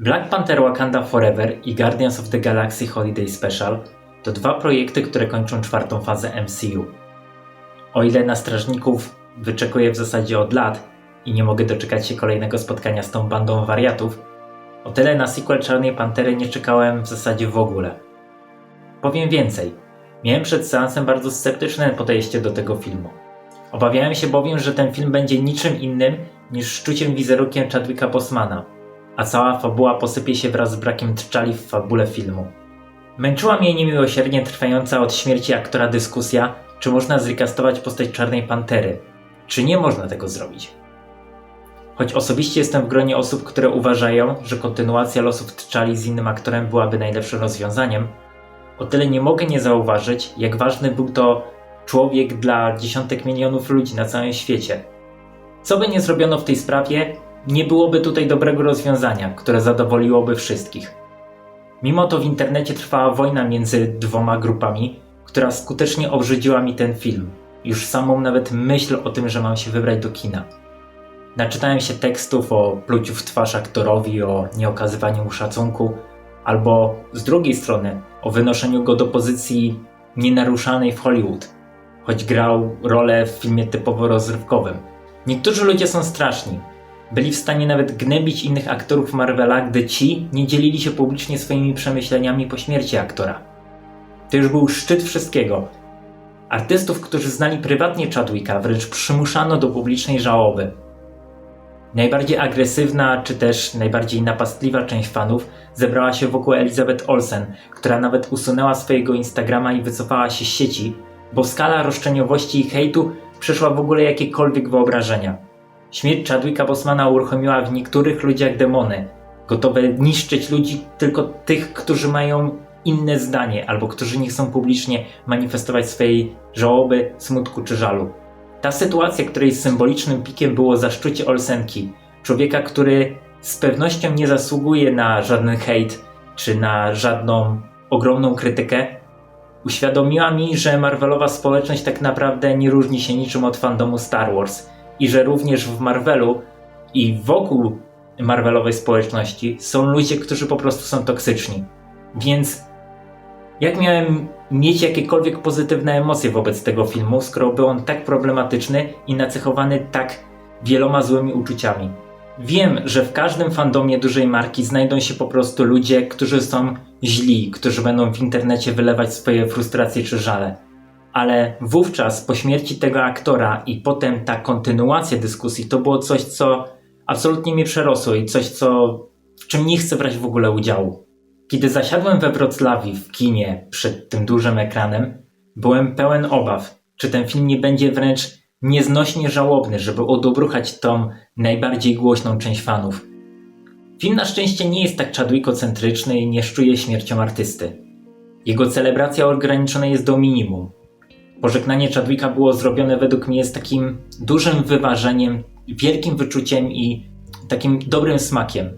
Black Panther Wakanda Forever i Guardians of the Galaxy Holiday Special to dwa projekty, które kończą czwartą fazę MCU. O ile na strażników wyczekuję w zasadzie od lat i nie mogę doczekać się kolejnego spotkania z tą bandą wariatów, o tyle na sequel Czarnej Pantery nie czekałem w zasadzie w ogóle. Powiem więcej. Miałem przed seansem bardzo sceptyczne podejście do tego filmu. Obawiałem się bowiem, że ten film będzie niczym innym niż szczuciem wizerunkiem Chadwicka Bosmana, a cała fabuła posypie się wraz z brakiem trczali w fabule filmu. Męczyła mnie niemiłosiernie trwająca od śmierci aktora dyskusja, czy można zrekastować postać Czarnej Pantery, czy nie można tego zrobić. Choć osobiście jestem w gronie osób, które uważają, że kontynuacja losów T'Challi z innym aktorem byłaby najlepszym rozwiązaniem, o tyle nie mogę nie zauważyć, jak ważny był to człowiek dla dziesiątek milionów ludzi na całym świecie. Co by nie zrobiono w tej sprawie, nie byłoby tutaj dobrego rozwiązania, które zadowoliłoby wszystkich. Mimo to w internecie trwała wojna między dwoma grupami, która skutecznie obrzydziła mi ten film. Już samą nawet myśl o tym, że mam się wybrać do kina. Naczytałem się tekstów o pluciu w twarz aktorowi, o nieokazywaniu mu szacunku, albo z drugiej strony o wynoszeniu go do pozycji nienaruszanej w Hollywood, choć grał rolę w filmie typowo rozrywkowym. Niektórzy ludzie są straszni. Byli w stanie nawet gnębić innych aktorów Marvela, gdy ci nie dzielili się publicznie swoimi przemyśleniami po śmierci aktora. To już był szczyt wszystkiego. Artystów, którzy znali prywatnie Chadwicka, wręcz przymuszano do publicznej żałoby. Najbardziej agresywna, czy też najbardziej napastliwa część fanów zebrała się wokół Elizabeth Olsen, która nawet usunęła swojego Instagrama i wycofała się z sieci, bo skala roszczeniowości i hejtu przeszła w ogóle jakiekolwiek wyobrażenia. Śmierć Chadwicka Bosmana uruchomiła w niektórych ludziach demony, gotowe niszczyć ludzi tylko tych, którzy mają inne zdanie albo którzy nie chcą publicznie manifestować swojej żałoby, smutku czy żalu. Ta sytuacja, której symbolicznym pikiem było zaszczucie Olsenki, człowieka, który z pewnością nie zasługuje na żaden hejt czy na żadną ogromną krytykę, uświadomiła mi, że Marvelowa społeczność tak naprawdę nie różni się niczym od fandomu Star Wars i że również w Marvelu i wokół Marvelowej społeczności są ludzie, którzy po prostu są toksyczni. Więc jak miałem mieć jakiekolwiek pozytywne emocje wobec tego filmu, skoro był on tak problematyczny i nacechowany tak wieloma złymi uczuciami? Wiem, że w każdym fandomie dużej marki znajdą się po prostu ludzie, którzy są źli, którzy będą w internecie wylewać swoje frustracje czy żale. Ale wówczas, po śmierci tego aktora i potem ta kontynuacja dyskusji, to było coś, co absolutnie mnie przerosło i coś, co, w czym nie chcę brać w ogóle udziału. Kiedy zasiadłem we Wrocławiu w kinie przed tym dużym ekranem, byłem pełen obaw, czy ten film nie będzie wręcz nieznośnie żałobny, żeby odobruchać tą najbardziej głośną część fanów. Film na szczęście nie jest tak czadwikocentryczny i nie szczuje śmiercią artysty. Jego celebracja ograniczona jest do minimum. Pożegnanie Chadwicka było zrobione według mnie z takim dużym wyważeniem, wielkim wyczuciem i takim dobrym smakiem.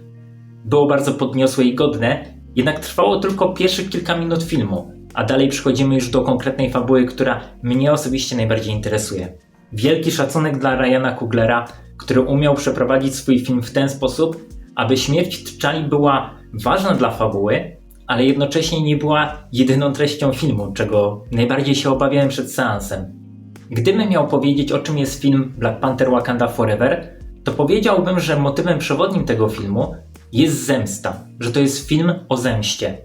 Było bardzo podniosłe i godne, jednak trwało tylko pierwszych kilka minut filmu, a dalej przechodzimy już do konkretnej fabuły, która mnie osobiście najbardziej interesuje. Wielki szacunek dla Ryana Kuglera, który umiał przeprowadzić swój film w ten sposób, aby śmierć T'Challi była ważna dla fabuły, ale jednocześnie nie była jedyną treścią filmu, czego najbardziej się obawiałem przed seansem. Gdybym miał powiedzieć o czym jest film Black Panther Wakanda Forever, to powiedziałbym, że motywem przewodnim tego filmu jest zemsta, że to jest film o zemście.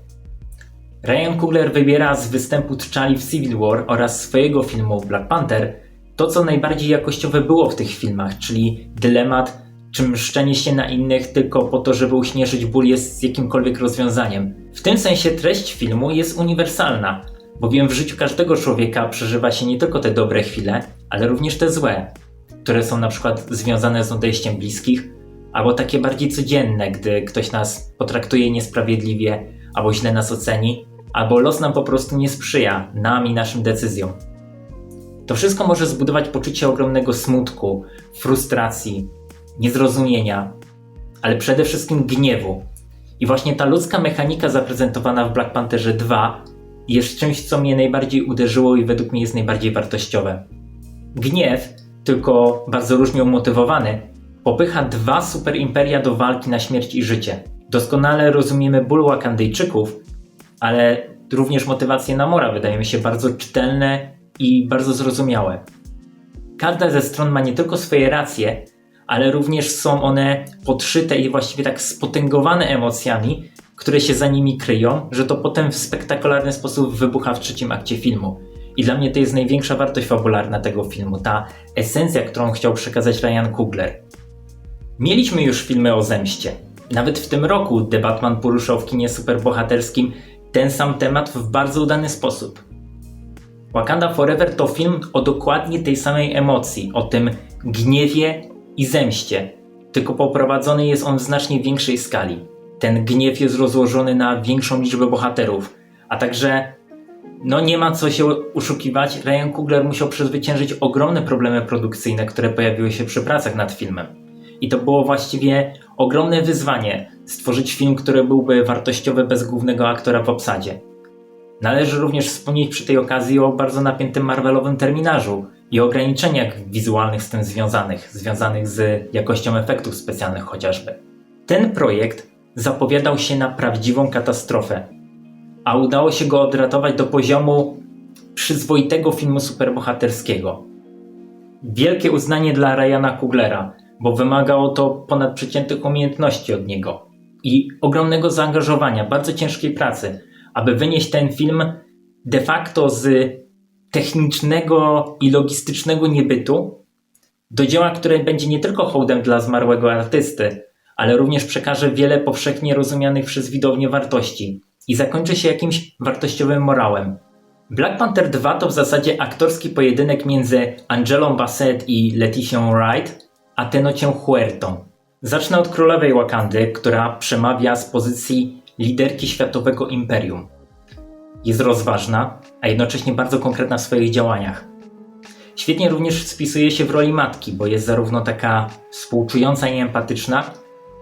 Ryan Coogler wybiera z występu T'Challi w Civil War oraz swojego filmu Black Panther to, co najbardziej jakościowe było w tych filmach, czyli dylemat, czy mszczenie się na innych tylko po to, żeby uśmierzyć ból jest jakimkolwiek rozwiązaniem. W tym sensie treść filmu jest uniwersalna, bowiem w życiu każdego człowieka przeżywa się nie tylko te dobre chwile, ale również te złe, które są na przykład związane z odejściem bliskich, albo takie bardziej codzienne, gdy ktoś nas potraktuje niesprawiedliwie, albo źle nas oceni, albo los nam po prostu nie sprzyja, nam i naszym decyzjom. To wszystko może zbudować poczucie ogromnego smutku, frustracji, niezrozumienia, ale przede wszystkim gniewu. I właśnie ta ludzka mechanika zaprezentowana w Black Pantherze 2 jest czymś, co mnie najbardziej uderzyło i według mnie jest najbardziej wartościowe. Gniew, tylko bardzo różnie umotywowany, popycha dwa superimperia do walki na śmierć i życie. Doskonale rozumiemy ból Wakandyjczyków, ale również motywacje Namora wydają mi się bardzo czytelne i bardzo zrozumiałe. Każda ze stron ma nie tylko swoje racje, ale również są one podszyte i właściwie tak spotęgowane emocjami, które się za nimi kryją, że to potem w spektakularny sposób wybucha w trzecim akcie filmu. I dla mnie to jest największa wartość fabularna tego filmu, ta esencja, którą chciał przekazać Ryan Coogler. Mieliśmy już filmy o zemście. Nawet w tym roku The Batman poruszał w kinie superbohaterskim ten sam temat w bardzo udany sposób. Wakanda Forever to film o dokładnie tej samej emocji, o tym gniewie i zemście, tylko poprowadzony jest on w znacznie większej skali. Ten gniew jest rozłożony na większą liczbę bohaterów, a także no nie ma co się uszukiwać, Ryan Coogler musiał przezwyciężyć ogromne problemy produkcyjne, które pojawiły się przy pracach nad filmem. I to było właściwie ogromne wyzwanie stworzyć film, który byłby wartościowy bez głównego aktora w obsadzie. Należy również wspomnieć przy tej okazji o bardzo napiętym Marvelowym terminarzu i ograniczeniach wizualnych z tym związanych, związanych z jakością efektów specjalnych chociażby. Ten projekt zapowiadał się na prawdziwą katastrofę, a udało się go odratować do poziomu przyzwoitego filmu superbohaterskiego. Wielkie uznanie dla Ryana Kuglera, bo wymagało to ponadprzeciętnych umiejętności od niego i ogromnego zaangażowania, bardzo ciężkiej pracy, aby wynieść ten film de facto z technicznego i logistycznego niebytu do dzieła, które będzie nie tylko hołdem dla zmarłego artysty, ale również przekaże wiele powszechnie rozumianych przez widownię wartości i zakończy się jakimś wartościowym morałem. Black Panther 2 to w zasadzie aktorski pojedynek między Angelą Bassett i Leticią Wright, a Tenocią Huertą. Zacznę od królowej Wakandy, która przemawia z pozycji liderki światowego imperium. Jest rozważna, a jednocześnie bardzo konkretna w swoich działaniach. Świetnie również spisuje się w roli matki, bo jest zarówno taka współczująca i empatyczna,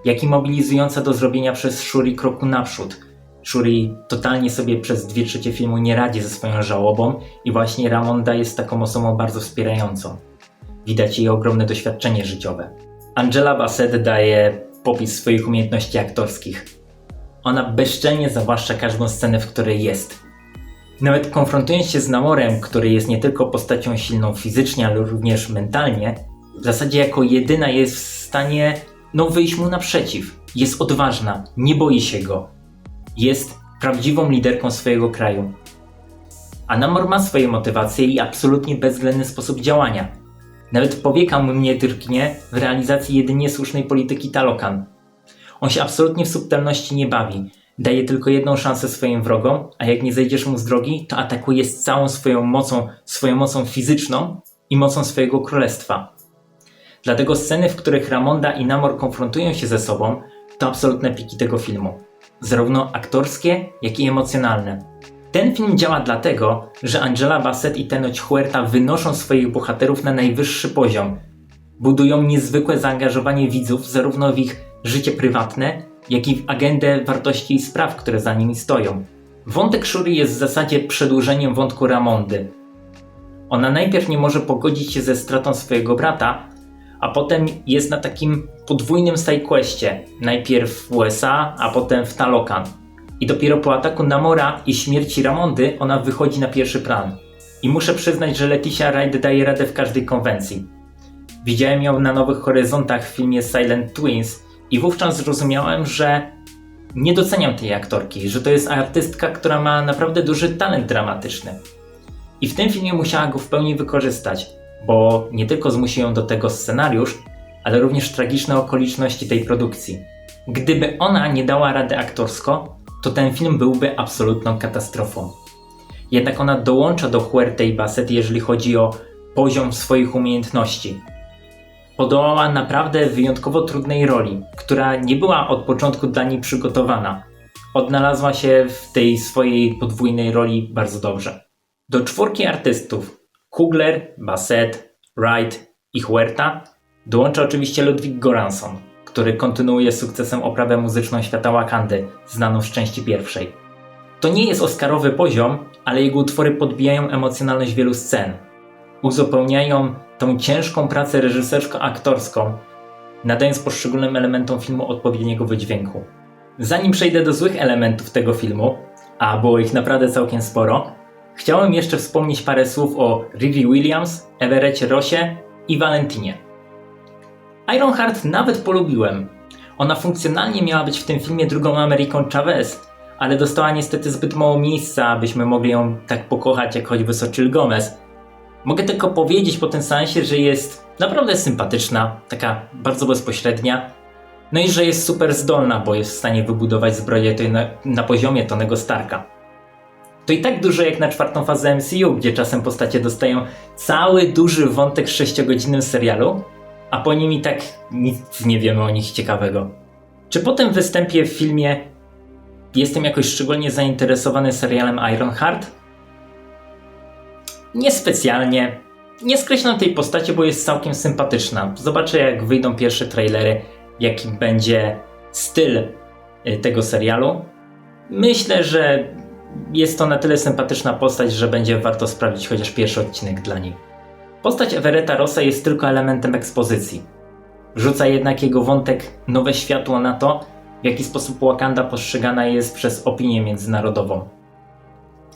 jak i mobilizująca do zrobienia przez Shuri kroku naprzód. Shuri totalnie sobie przez dwie trzecie filmu nie radzi ze swoją żałobą i właśnie Ramonda jest taką osobą bardzo wspierającą. Widać jej ogromne doświadczenie życiowe. Angela Bassett daje popis swoich umiejętności aktorskich. Ona bezczelnie zawłaszcza każdą scenę, w której jest. Nawet konfrontując się z Namorem, który jest nie tylko postacią silną fizycznie, ale również mentalnie, w zasadzie jako jedyna jest w stanie no, wyjść mu naprzeciw. Jest odważna, nie boi się go. Jest prawdziwą liderką swojego kraju. A Namor ma swoje motywacje i absolutnie bezwzględny sposób działania. Nawet powieka mu mnie drgnie w realizacji jedynie słusznej polityki Talokan. On się absolutnie w subtelności nie bawi. Daje tylko jedną szansę swoim wrogom, a jak nie zejdziesz mu z drogi, to atakuje z całą swoją mocą, swoją mocą fizyczną i mocą swojego królestwa. Dlatego sceny, w których Ramonda i Namor konfrontują się ze sobą, to absolutne piki tego filmu. Zarówno aktorskie, jak i emocjonalne. Ten film działa dlatego, że Angela Bassett i Tenoch Huerta wynoszą swoich bohaterów na najwyższy poziom. Budują niezwykłe zaangażowanie widzów zarówno w ich życie prywatne, jak i w agendę wartości i spraw, które za nimi stoją. Wątek Shuri jest w zasadzie przedłużeniem wątku Ramondy. Ona najpierw nie może pogodzić się ze stratą swojego brata, a potem jest na takim podwójnym sidequestie. Najpierw w USA, a potem w Talokan. I dopiero po ataku Namora i śmierci Ramondy ona wychodzi na pierwszy plan. I muszę przyznać, że Leticia Wright daje radę w każdej konwencji. Widziałem ją na Nowych Horyzontach w filmie Silent Twins i wówczas zrozumiałem, że nie doceniam tej aktorki, że to jest artystka, która ma naprawdę duży talent dramatyczny. I w tym filmie musiała go w pełni wykorzystać, bo nie tylko zmusi ją do tego scenariusz, ale również tragiczne okoliczności tej produkcji. Gdyby ona nie dała rady aktorsko, to ten film byłby absolutną katastrofą. Jednak ona dołącza do Huerta i Bassett, jeżeli chodzi o poziom swoich umiejętności. Podołała naprawdę wyjątkowo trudnej roli, która nie była od początku dla niej przygotowana. Odnalazła się w tej swojej podwójnej roli bardzo dobrze. Do czwórki artystów Kugler, Bassett, Wright i Huerta dołącza oczywiście Ludwig Goranson, który kontynuuje sukcesem oprawę muzyczną świata Wakandy, znaną z części pierwszej. To nie jest oscarowy poziom, ale jego utwory podbijają emocjonalność wielu scen. Uzupełniają tą ciężką pracę reżysersko-aktorską, nadając poszczególnym elementom filmu odpowiedniego wydźwięku. Zanim przejdę do złych elementów tego filmu, a było ich naprawdę całkiem sporo, chciałem jeszcze wspomnieć parę słów o Riri Williams, Everetcie Rossie i Valentinie. Ironheart nawet polubiłem. Ona funkcjonalnie miała być w tym filmie drugą Ameryką Chavez, ale dostała niestety zbyt mało miejsca, abyśmy mogli ją tak pokochać jak choćby Sochil Gomez. Mogę tylko powiedzieć po tym sensie, że jest naprawdę sympatyczna, taka bardzo bezpośrednia, no i że jest super zdolna, bo jest w stanie wybudować zbroję na, na poziomie Tonego Starka. To i tak dużo jak na czwartą fazę MCU, gdzie czasem postacie dostają cały duży wątek w 6-godzinnym serialu, a po nim i tak nic nie wiemy o nich ciekawego. Czy po tym występie w filmie jestem jakoś szczególnie zainteresowany serialem Ironheart? Niespecjalnie. Nie skreślam tej postaci, bo jest całkiem sympatyczna. Zobaczę jak wyjdą pierwsze trailery, jaki będzie styl y, tego serialu. Myślę, że jest to na tyle sympatyczna postać, że będzie warto sprawdzić chociaż pierwszy odcinek dla niej. Postać Everetta Rossa jest tylko elementem ekspozycji. Rzuca jednak jego wątek nowe światło na to, w jaki sposób Wakanda postrzegana jest przez opinię międzynarodową.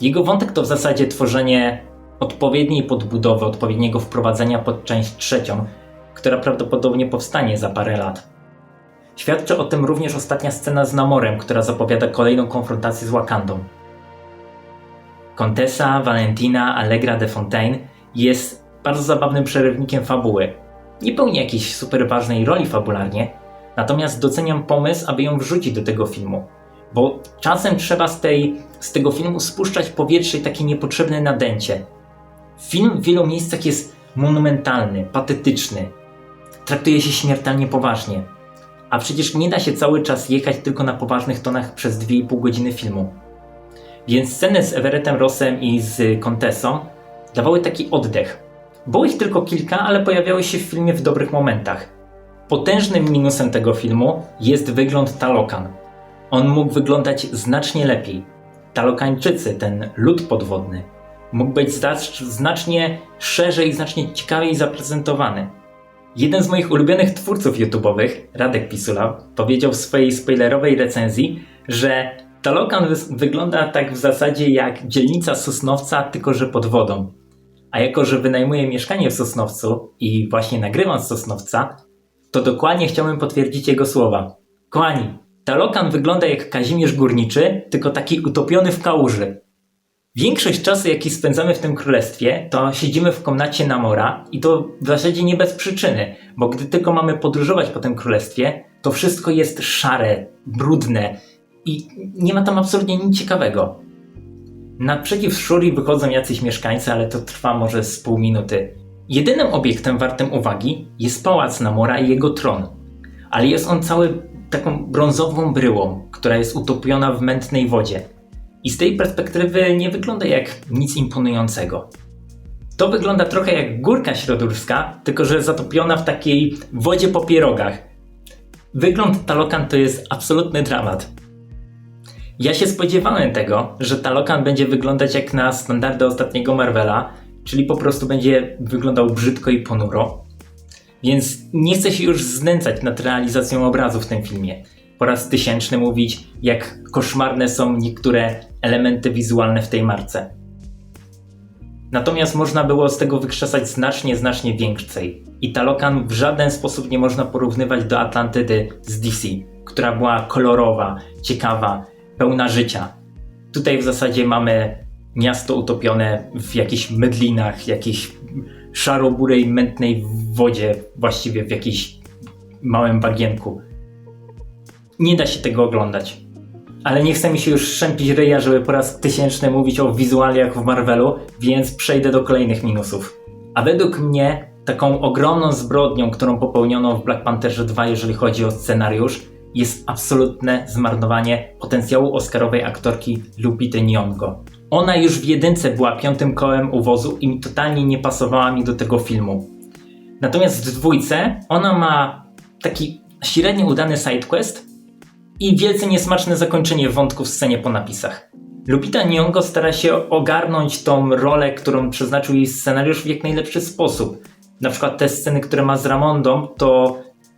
Jego wątek to w zasadzie tworzenie odpowiedniej podbudowy, odpowiedniego wprowadzenia pod część trzecią, która prawdopodobnie powstanie za parę lat. Świadczy o tym również ostatnia scena z Namorem, która zapowiada kolejną konfrontację z Wakandą. Kontesa Valentina Allegra de Fontaine jest bardzo zabawnym przerywnikiem fabuły. Nie pełni jakiejś super ważnej roli fabularnie, natomiast doceniam pomysł, aby ją wrzucić do tego filmu. Bo czasem trzeba z, tej, z tego filmu spuszczać powietrze i takie niepotrzebne nadęcie. Film w wielu miejscach jest monumentalny, patetyczny. Traktuje się śmiertelnie poważnie. A przecież nie da się cały czas jechać tylko na poważnych tonach przez 2,5 godziny filmu. Więc sceny z Everettem Rossem i z Kontesą dawały taki oddech. Było ich tylko kilka, ale pojawiały się w filmie w dobrych momentach. Potężnym minusem tego filmu jest wygląd Talokan. On mógł wyglądać znacznie lepiej. Talokańczycy, ten lud podwodny, mógł być znacznie szerzej, znacznie ciekawiej zaprezentowany. Jeden z moich ulubionych twórców YouTube'owych, Radek Pisula, powiedział w swojej spoilerowej recenzji, że Talokan wygląda tak w zasadzie jak dzielnica Sosnowca, tylko że pod wodą. A jako, że wynajmuję mieszkanie w Sosnowcu i właśnie nagrywam z Sosnowca, to dokładnie chciałbym potwierdzić jego słowa. Kochani, Talokan wygląda jak Kazimierz Górniczy, tylko taki utopiony w kałuży. Większość czasu, jaki spędzamy w tym królestwie, to siedzimy w komnacie Namora i to w zasadzie nie bez przyczyny, bo gdy tylko mamy podróżować po tym królestwie, to wszystko jest szare, brudne i nie ma tam absolutnie nic ciekawego. Naprzeciw Shuri wychodzą jacyś mieszkańcy, ale to trwa może z pół minuty. Jedynym obiektem wartym uwagi jest pałac Namora i jego tron, ale jest on cały taką brązową bryłą, która jest utopiona w mętnej wodzie i z tej perspektywy nie wygląda jak nic imponującego. To wygląda trochę jak górka środurska, tylko że zatopiona w takiej wodzie po pierogach. Wygląd Talokan to jest absolutny dramat. Ja się spodziewałem tego, że Talokan będzie wyglądać jak na standardy ostatniego Marvela, czyli po prostu będzie wyglądał brzydko i ponuro. Więc nie chcę się już znęcać nad realizacją obrazu w tym filmie. Po raz tysięczny mówić, jak koszmarne są niektóre elementy wizualne w tej marce. Natomiast można było z tego wykrzesać znacznie, znacznie więcej. I Talokan w żaden sposób nie można porównywać do Atlantydy z DC, która była kolorowa, ciekawa, pełna życia. Tutaj w zasadzie mamy miasto utopione w jakichś mydlinach, jakiejś szaro-burej, mętnej wodzie, właściwie w jakimś małym bagienku. Nie da się tego oglądać. Ale nie chce mi się już szczępić ryja, żeby po raz tysięczny mówić o wizualiach w Marvelu, więc przejdę do kolejnych minusów. A według mnie taką ogromną zbrodnią, którą popełniono w Black Pantherze 2, jeżeli chodzi o scenariusz, jest absolutne zmarnowanie potencjału oscarowej aktorki Lupity Nyong'o. Ona już w jedynce była piątym kołem uwozu i totalnie nie pasowała mi do tego filmu. Natomiast w dwójce ona ma taki średnio udany sidequest, i wielce niesmaczne zakończenie wątku w scenie po napisach. Lupita Nyong'o stara się ogarnąć tą rolę, którą przeznaczył jej scenariusz w jak najlepszy sposób. Na przykład te sceny, które ma z Ramondą, to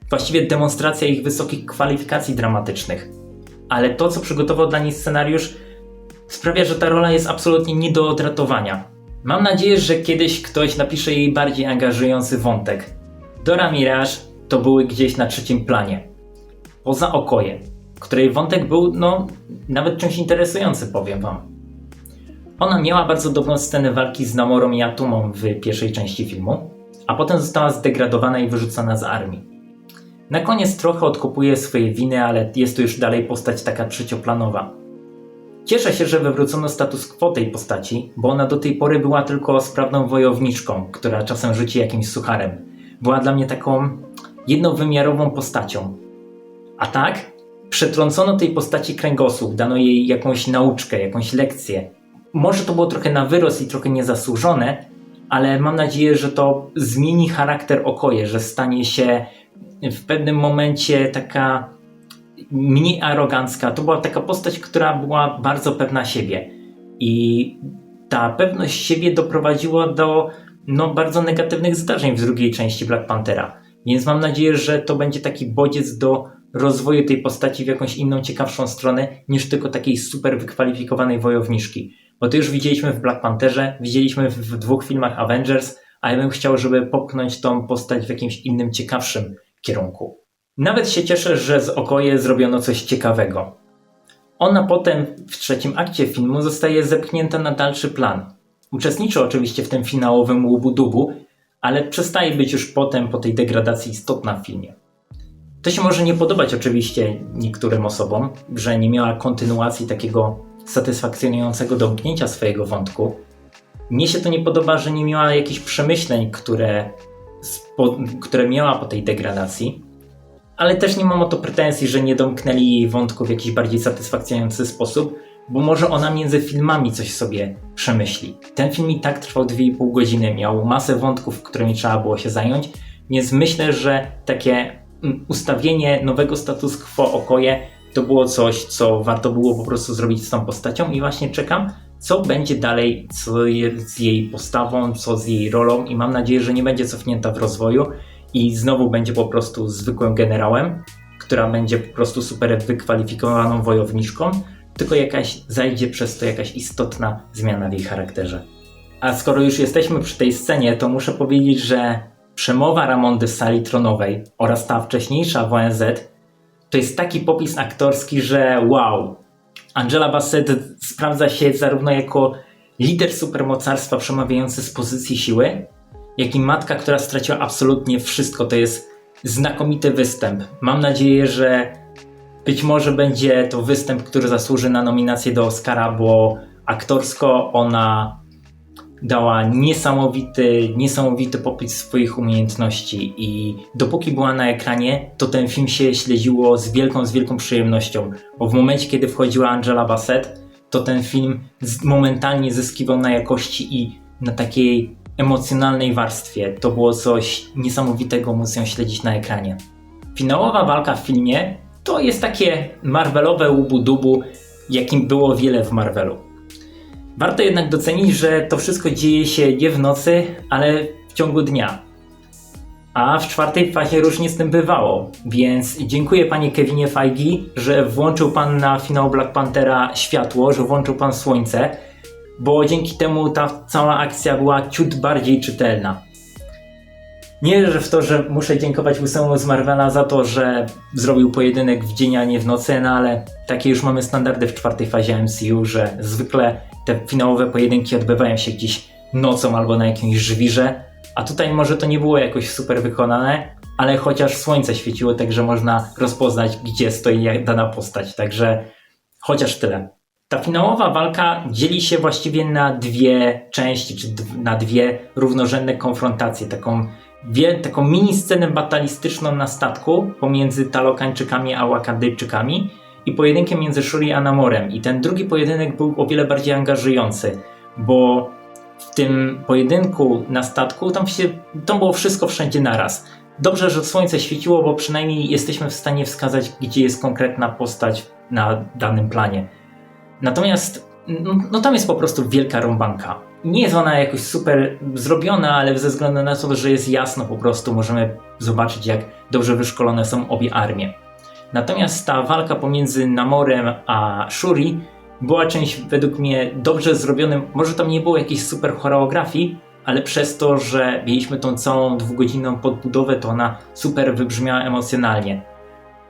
właściwie demonstracja ich wysokich kwalifikacji dramatycznych. ale to, co przygotował dla niej scenariusz, sprawia, że ta rola jest absolutnie nie do odratowania. Mam nadzieję, że kiedyś ktoś napisze jej bardziej angażujący wątek. Dora Mirage to były gdzieś na trzecim planie. Poza Okoje, której wątek był, no, nawet czymś interesujący, powiem wam. Ona miała bardzo dobrą scenę walki z Namorą i Atumą w pierwszej części filmu, a potem została zdegradowana i wyrzucona z armii. Na koniec trochę odkupuje swoje winy, ale jest to już dalej postać taka trzecioplanowa. Cieszę się, że wywrócono status quo tej postaci, bo ona do tej pory była tylko sprawną wojowniczką, która czasem rzuci jakimś sucharem. Była dla mnie taką jednowymiarową postacią. A tak, przetrącono tej postaci kręgosłup, dano jej jakąś nauczkę, jakąś lekcję. Może to było trochę na wyrost i trochę niezasłużone, ale mam nadzieję, że to zmieni charakter Okoje, że stanie się w pewnym momencie taka mniej arogancka. To była taka postać, która była bardzo pewna siebie. I ta pewność siebie doprowadziła do no, bardzo negatywnych zdarzeń w drugiej części Black Panthera. Więc mam nadzieję, że to będzie taki bodziec do rozwoju tej postaci w jakąś inną, ciekawszą stronę, niż tylko takiej super wykwalifikowanej wojowniczki. Bo to już widzieliśmy w Black Pantherze, widzieliśmy w dwóch filmach Avengers, a ja bym chciał, żeby popchnąć tą postać w jakimś innym, ciekawszym kierunku. Nawet się cieszę, że z Okoje zrobiono coś ciekawego. Ona potem w trzecim akcie filmu zostaje zepchnięta na dalszy plan. Uczestniczy oczywiście w tym finałowym łubu-dubu, ale przestaje być już potem po tej degradacji istotna w filmie. To się może nie podobać oczywiście niektórym osobom, że nie miała kontynuacji takiego satysfakcjonującego domknięcia swojego wątku. Mnie się to nie podoba, że nie miała jakichś przemyśleń, które, które miała po tej degradacji, ale też nie mam o to pretensji, że nie domknęli jej wątku w jakiś bardziej satysfakcjonujący sposób, bo może ona między filmami coś sobie przemyśli. Ten film i tak trwał 2,5 godziny, miał masę wątków, którymi trzeba było się zająć, więc myślę, że takie ustawienie nowego status quo Okoje to było coś, co warto było po prostu zrobić z tą postacią i właśnie czekam, co będzie dalej co z jej postawą, co z jej rolą i mam nadzieję, że nie będzie cofnięta w rozwoju i znowu będzie po prostu zwykłym generałem, która będzie po prostu super wykwalifikowaną wojowniczką, tylko jakaś zajdzie przez to jakaś istotna zmiana w jej charakterze. A skoro już jesteśmy przy tej scenie, to muszę powiedzieć, że przemowa Ramondy w sali tronowej oraz ta wcześniejsza w ONZ to jest taki popis aktorski, że wow! Angela Bassett sprawdza się zarówno jako lider supermocarstwa przemawiający z pozycji siły, jak i matka, która straciła absolutnie wszystko. To jest znakomity występ. Mam nadzieję, że być może będzie to występ, który zasłuży na nominację do Oscara, bo aktorsko ona dała niesamowity, niesamowity popis swoich umiejętności i dopóki była na ekranie, to ten film się śledziło z wielką, z wielką przyjemnością, bo w momencie, kiedy wchodziła Angela Bassett, to ten film momentalnie zyskiwał na jakości i na takiej emocjonalnej warstwie. To było coś niesamowitego móc ją śledzić na ekranie. Finałowa walka w filmie to jest takie Marvelowe łubu-dubu, jakim było wiele w Marvelu. Warto jednak docenić, że to wszystko dzieje się nie w nocy, ale w ciągu dnia. A w czwartej fazie różnie z tym bywało, więc dziękuję panie Kevinie Feige, że włączył pan na finał Black Panthera światło, że włączył pan słońce, bo dzięki temu ta cała akcja była ciut bardziej czytelna. Nie wierzę w to, że muszę dziękować Łysemu z Marvela za to, że zrobił pojedynek w dzień, a nie w nocy, no ale takie już mamy standardy w czwartej fazie MCU, że zwykle te finałowe pojedynki odbywają się gdzieś nocą albo na jakimś żwirze, a tutaj może to nie było jakoś super wykonane, ale chociaż słońce świeciło, także można rozpoznać, gdzie stoi dana postać, także chociaż tyle. Ta finałowa walka dzieli się właściwie na dwie części, czy na dwie równorzędne konfrontacje. Taką, wie, taką mini scenę batalistyczną na statku pomiędzy Talokańczykami a Wakadyjczykami i pojedynkiem między Shuri a Namorem. I ten drugi pojedynek był o wiele bardziej angażujący, bo w tym pojedynku na statku tam, się, było wszystko wszędzie naraz. Dobrze, że słońce świeciło, bo przynajmniej jesteśmy w stanie wskazać, gdzie jest konkretna postać na danym planie. Natomiast no, no, tam jest po prostu wielka rąbanka. Nie jest ona jakoś super zrobiona, ale ze względu na to, że jest jasno po prostu, możemy zobaczyć, jak dobrze wyszkolone są obie armie. Natomiast ta walka pomiędzy Namorem a Shuri była czymś według mnie dobrze zrobionym. Może tam nie było jakiejś super choreografii, ale przez to, że mieliśmy tą całą dwugodzinną podbudowę, to ona super wybrzmiała emocjonalnie.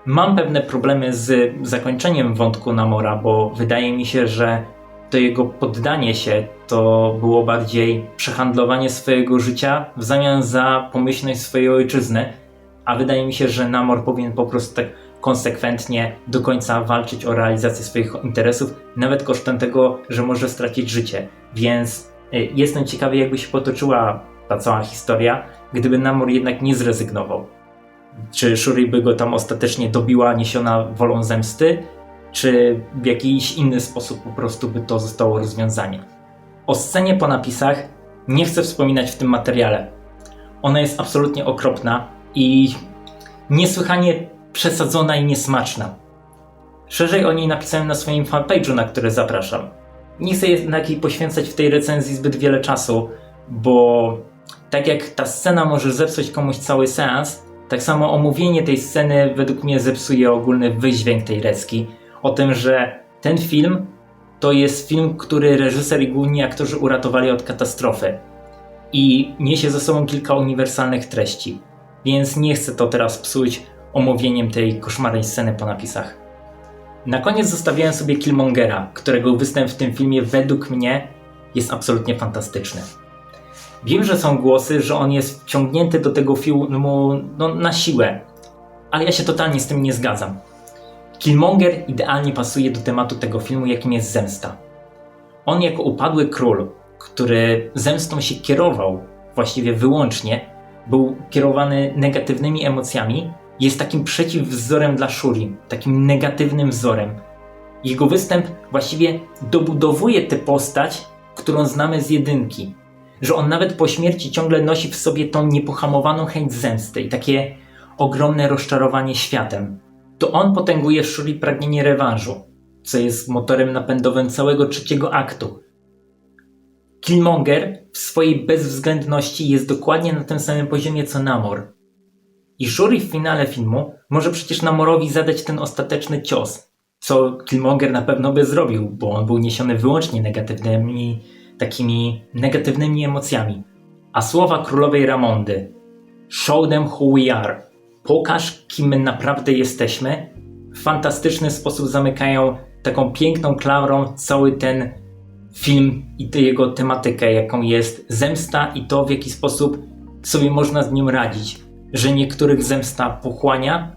Mam pewne problemy z zakończeniem wątku Namora, bo wydaje mi się, że to jego poddanie się to było bardziej przehandlowanie swojego życia w zamian za pomyślność swojej ojczyzny, a wydaje mi się, że Namor powinien po prostu tak konsekwentnie do końca walczyć o realizację swoich interesów, nawet kosztem tego, że może stracić życie. Więc y, jestem ciekawy, jakby się potoczyła ta cała historia, gdyby Namor jednak nie zrezygnował. Czy Shuri by go tam ostatecznie dobiła, niesiona wolą zemsty, czy w jakiś inny sposób po prostu by to zostało rozwiązanie. O scenie po napisach nie chcę wspominać w tym materiale. Ona jest absolutnie okropna i niesłychanie przesadzona i niesmaczna. Szerzej o niej napisałem na swoim fanpage'u, na który zapraszam. Nie chcę jednak jej poświęcać w tej recenzji zbyt wiele czasu, bo tak jak ta scena może zepsuć komuś cały seans, tak samo omówienie tej sceny według mnie zepsuje ogólny wydźwięk tej recki. O tym, że ten film to jest film, który reżyser i główni aktorzy uratowali od katastrofy. I niesie ze sobą kilka uniwersalnych treści. Więc nie chcę to teraz psuć omówieniem tej koszmarnej sceny po napisach. Na koniec zostawiałem sobie Killmongera, którego występ w tym filmie według mnie jest absolutnie fantastyczny. Wiem, że są głosy, że on jest wciągnięty do tego filmu no, na siłę, ale ja się totalnie z tym nie zgadzam. Killmonger idealnie pasuje do tematu tego filmu, jakim jest zemsta. On jako upadły król, który zemstą się kierował właściwie wyłącznie, był kierowany negatywnymi emocjami, jest takim przeciwwzorem dla Shuri, takim negatywnym wzorem. Jego występ właściwie dobudowuje tę postać, którą znamy z jedynki. Że on nawet po śmierci ciągle nosi w sobie tą niepohamowaną chęć zemsty i takie ogromne rozczarowanie światem. To on potęguje w Shuri pragnienie rewanżu, co jest motorem napędowym całego trzeciego aktu. Killmonger w swojej bezwzględności jest dokładnie na tym samym poziomie co Namor, i Shuri w finale filmu może przecież Namorowi zadać ten ostateczny cios, co Killmonger na pewno by zrobił, bo on był niesiony wyłącznie negatywnymi, takimi negatywnymi emocjami. A słowa królowej Ramondy Show them who we are. Pokaż, kim my naprawdę jesteśmy. W fantastyczny sposób zamykają taką piękną klamrą cały ten film i jego tematykę, jaką jest zemsta i to, w jaki sposób sobie można z nią radzić że niektórych zemsta pochłania,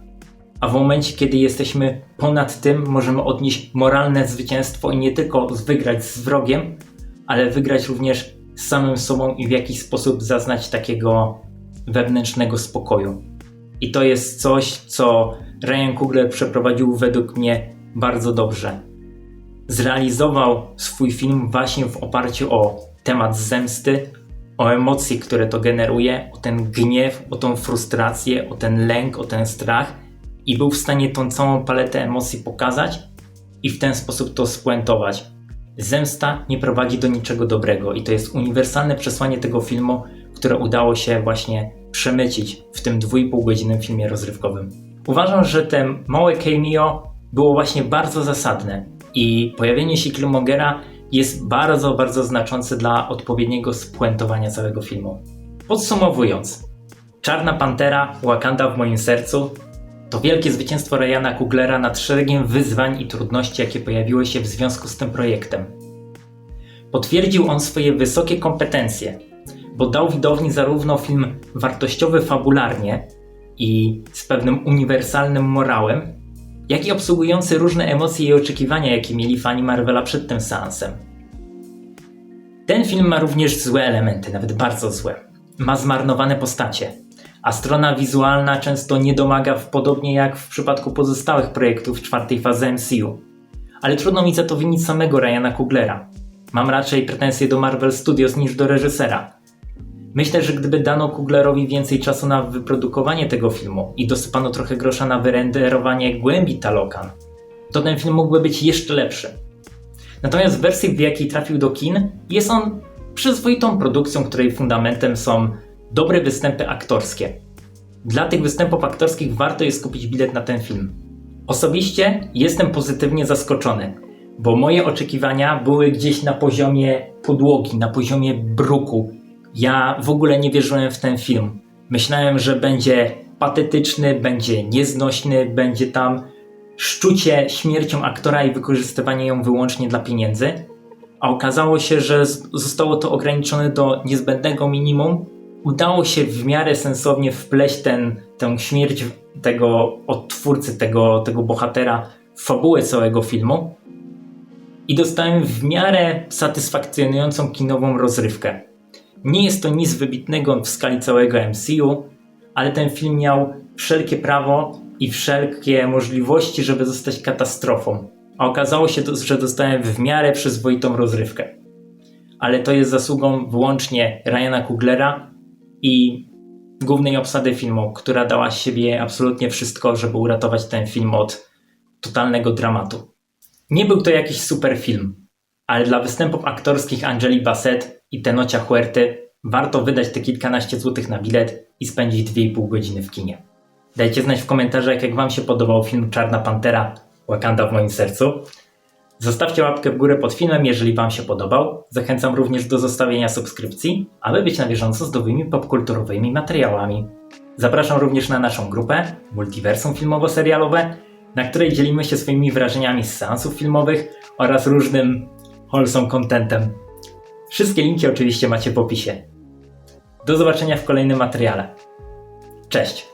a w momencie, kiedy jesteśmy ponad tym, możemy odnieść moralne zwycięstwo i nie tylko wygrać z wrogiem, ale wygrać również z samym sobą i w jakiś sposób zaznać takiego wewnętrznego spokoju. I to jest coś, co Ryan Coogler przeprowadził według mnie bardzo dobrze. Zrealizował swój film właśnie w oparciu o temat zemsty, o emocje, które to generuje, o ten gniew, o tą frustrację, o ten lęk, o ten strach i był w stanie tą całą paletę emocji pokazać i w ten sposób to spuentować. Zemsta nie prowadzi do niczego dobrego i to jest uniwersalne przesłanie tego filmu, które udało się właśnie przemycić w tym 2,5 godzinnym filmie rozrywkowym. Uważam, że te małe cameo było właśnie bardzo zasadne i pojawienie się Killmongera jest bardzo, bardzo znaczący dla odpowiedniego spuentowania całego filmu. Podsumowując, Czarna Pantera, Wakanda w moim sercu to wielkie zwycięstwo Ryana Kuglera nad szeregiem wyzwań i trudności, jakie pojawiły się w związku z tym projektem. Potwierdził on swoje wysokie kompetencje, bo dał widowni zarówno film wartościowy fabularnie i z pewnym uniwersalnym morałem, jak i obsługujący różne emocje i oczekiwania, jakie mieli fani Marvela przed tym seansem. Ten film ma również złe elementy, nawet bardzo złe. Ma zmarnowane postacie, a strona wizualna często nie domaga, podobnie jak w przypadku pozostałych projektów czwartej fazy MCU. Ale trudno mi za to winić samego Ryana Kuglera. Mam raczej pretensje do Marvel Studios niż do reżysera, Myślę, że gdyby dano Kuglerowi więcej czasu na wyprodukowanie tego filmu i dosypano trochę grosza na wyrenderowanie głębi Talokan, to ten film mógłby być jeszcze lepszy. Natomiast w wersji, w jakiej trafił do kin, jest on przyzwoitą produkcją, której fundamentem są dobre występy aktorskie. Dla tych występów aktorskich warto jest kupić bilet na ten film. Osobiście jestem pozytywnie zaskoczony, bo moje oczekiwania były gdzieś na poziomie podłogi, na poziomie bruku. Ja w ogóle nie wierzyłem w ten film. Myślałem, że będzie patetyczny, będzie nieznośny, będzie tam szczucie śmiercią aktora i wykorzystywanie ją wyłącznie dla pieniędzy. A okazało się, że zostało to ograniczone do niezbędnego minimum. Udało się w miarę sensownie wpleść ten, tę śmierć tego odtwórcy, tego, tego bohatera w fabułę całego filmu. I dostałem w miarę satysfakcjonującą kinową rozrywkę. Nie jest to nic wybitnego w skali całego MCU, ale ten film miał wszelkie prawo i wszelkie możliwości, żeby zostać katastrofą. A okazało się, że dostałem w miarę przyzwoitą rozrywkę. Ale to jest zasługą wyłącznie Ryana Kuglera i głównej obsady filmu, która dała z siebie absolutnie wszystko, żeby uratować ten film od totalnego dramatu. Nie był to jakiś super film, ale dla występów aktorskich Angeli Bassett i Tenocia Huerty warto wydać te kilkanaście złotych na bilet i spędzić 2,5 godziny w kinie. Dajcie znać w komentarzach, jak Wam się podobał film Czarna Pantera Wakanda w moim sercu. Zostawcie łapkę w górę pod filmem, jeżeli Wam się podobał. Zachęcam również do zostawienia subskrypcji, aby być na bieżąco z nowymi popkulturowymi materiałami. Zapraszam również na naszą grupę Multiversum Filmowo-Serialowe, na której dzielimy się swoimi wrażeniami z seansów filmowych oraz różnym wholesome contentem. Wszystkie linki oczywiście macie w opisie. Do zobaczenia w kolejnym materiale. Cześć!